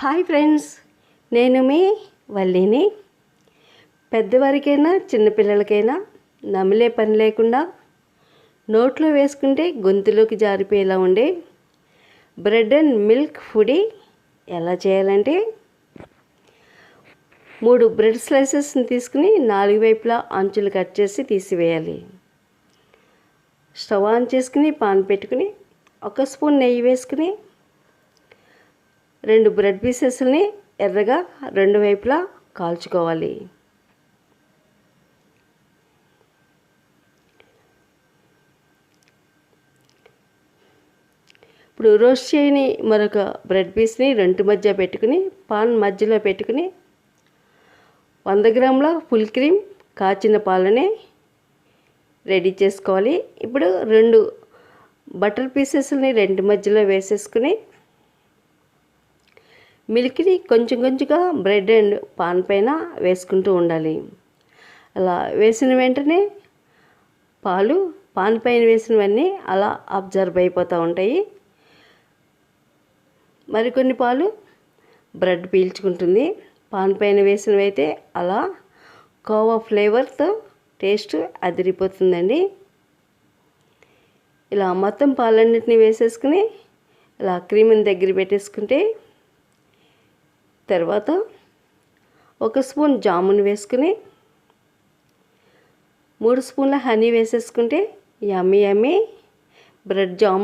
Hi friends నేను మీ వల్లిని. పెద్దవారికైనా చిన్నపిల్లలకైనా నమిలే పని లేకుండా నోట్లో వేసుకుంటే గొంతులోకి జారిపోయేలా ఉండే బ్రెడ్ అండ్ మిల్క్ ఫుడీ ఎలా చేయాలంటే మూడు బ్రెడ్ స్లైసెస్ని తీసుకుని నాలుగు వైపులా అంచులు కట్ చేసి తీసివేయాలి. స్టవ్ ఆన్ చేసుకుని పాన్ పెట్టుకుని ఒక స్పూన్ నెయ్యి వేసుకుని రెండు బ్రెడ్ పీసెస్ని ఎర్రగా రెండు వైపులా కాల్చుకోవాలి. ఇప్పుడు రోస్ట్ చేయని మరొక బ్రెడ్ పీస్ని రెండు మధ్య పెట్టుకుని పాన్ మధ్యలో పెట్టుకుని వంద గ్రాముల ఫుల్ క్రీమ్ కాచిన పాలని రెడీ చేసుకోవాలి. ఇప్పుడు రెండు బటర్ పీసెస్ని రెండు మధ్యలో వేసేసుకుని మిల్క్ని కొంచెం కొంచెంగా బ్రెడ్ అండ్ పాన్ పైన వేసుకుంటూ ఉండాలి. అలా వేసిన వెంటనే పాలు పాన్ పైన వేసినవన్నీ అలా అబ్జర్వ్ అయిపోతూ ఉంటాయి. మరికొన్ని పాలు బ్రెడ్ పీల్చుకుంటుంది. పాన్ పైన వేసినవి అయితే అలా కోవా ఫ్లేవర్తో టేస్ట్ అదిరిపోతుందండి. ఇలా మొత్తం పాలన్నింటినీ వేసేసుకుని ఇలా క్రీమ్ని దగ్గర పెట్టేసుకుంటే తర్వాత ఒక స్పూన్ జామున్ వేసుకుని మూడు స్పూన్ల హనీ వేసేసుకుంటే యమ్మీ యమ్మీ బ్రెడ్ జామున్